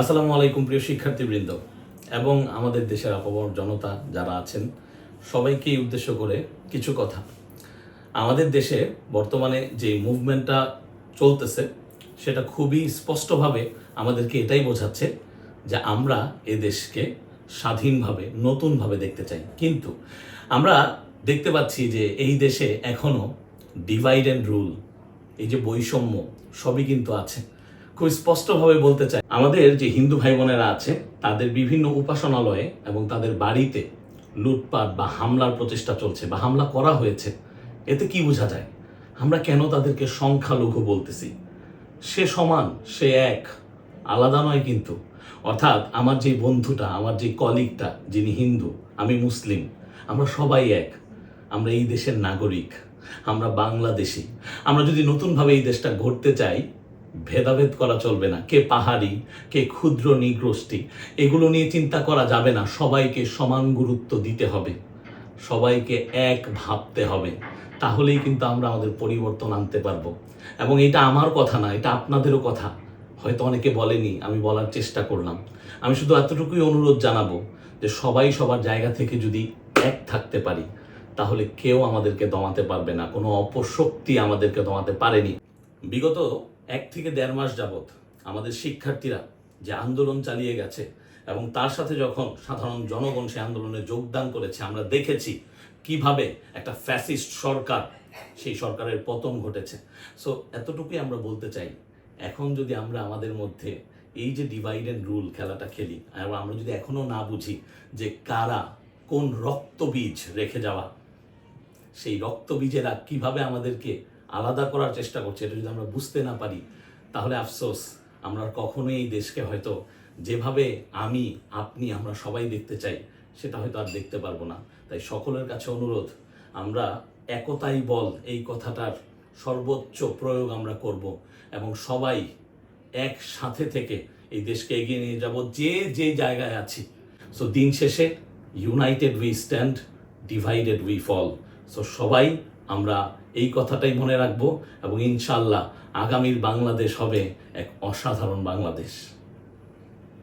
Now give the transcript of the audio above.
আসসালামু আলাইকুম প্রিয় শিক্ষার্থীবৃন্দ এবং আমাদের দেশের আপামর জনতা যারা আছেন সবাইকেই উদ্দেশ্য করে কিছু কথা। আমাদের দেশে বর্তমানে যে মুভমেন্টটা চলতেছে, সেটা খুবই স্পষ্টভাবে আমাদেরকে এটাই বোঝাচ্ছে যে আমরা এ দেশকে স্বাধীনভাবে, নতুনভাবে দেখতে চাই। কিন্তু আমরা দেখতে পাচ্ছি যে এই দেশে এখনও ডিভাইড অ্যান্ড রুল এই যে বৈষম্য, সবই কিন্তু আছে। খুব স্পষ্টভাবে বলতে চাই, আমাদের যে হিন্দু ভাই বোনেরা আছে, তাদের বিভিন্ন উপাসনালয়ে এবং তাদের বাড়িতে লুটপাট বা হামলার প্রচেষ্টা চলছে বা হামলা করা হয়েছে, এতে কি বোঝা যায়? আমরা কেন তাদেরকে সংখ্যালঘু বলতেছি? সে সমান, সে এক, আলাদা নয় কিন্তু। অর্থাৎ আমার যে বন্ধুটা, আমার যে কলিগটা, যিনি হিন্দু, আমি মুসলিম, আমরা সবাই এক। আমরা এই দেশের নাগরিক, আমরা বাংলাদেশি। আমরা যদি নতুনভাবে এই দেশটা ঘটতে চাই ভেদাভেদ করা চলবে না। কে পাহাড়ি, কে ক্ষুদ্র নিগ্রষ্টি এগুলো নিয়ে চিন্তা করা যাবে না। সবাইকে সমান গুরুত্ব দিতে হবে। সবাইকে এক ভাবতে হবে। তাহলেই কিন্তু আমরা আমাদের পরিবর্তন আনতে পারব। এবং এটা আমার কথা না, এটা আপনাদেরও কথা। হয়তো অনেকে বলেনি, আমি বলার চেষ্টা করলাম। আমি শুধু এতটুকুই অনুরোধ জানাব যে সবাই সবার জায়গা থেকে যদি এক থাকতে পারি, তাহলে কেউ আমাদেরকে দমাতে পারবে না। কোনো অপশক্তি আমাদেরকে দমাতে পারেনি। বিগত এক থেকে দেড় মাস যাবৎ আমাদের শিক্ষার্থীরা যে আন্দোলন চালিয়ে গেছে এবং তার সাথে যখন সাধারণ জনগণ সে আন্দোলনে যোগদান করেছে, আমরা দেখেছি কীভাবে একটা ফ্যাসিস্ট সরকার, সেই সরকারের পতন ঘটেছে। সো এতটুকুই আমরা বলতে চাই, এখন যদি আমরা আমাদের মধ্যে এই যে ডিভাইড অ্যান্ড রুল খেলাটা খেলি, আর আমরা যদি এখনও না বুঝি যে কারা কোন রক্তবীজ রেখে যাওয়া, সেই রক্তবীজেরা কীভাবে আমাদেরকে আলাদা করার চেষ্টা করছে, এটা যদি আমরা বুঝতে না পারি, তাহলে আফসোস, আমরা কখনোই এই দেশকে হয়তো যেভাবে আমি, আপনি, আমরা সবাই দেখতে চাই, সেটা হয়তো আর দেখতে পারব না। তাই সকলের কাছে অনুরোধ, আমরা একতাই বল, এই কথাটার সর্বোচ্চ প্রয়োগ আমরা করব এবং সবাই একসাথে থেকে এই দেশকে এগিয়ে নিয়ে যাব যে যে জায়গায় আছি। সো দিন শেষে united we stand divided we fall so সবাই আমরা এই কথাটাই মনে রাখব এবং ইনশাল্লাহ আগামীর বাংলাদেশ হবে এক অসাধারণ বাংলাদেশ।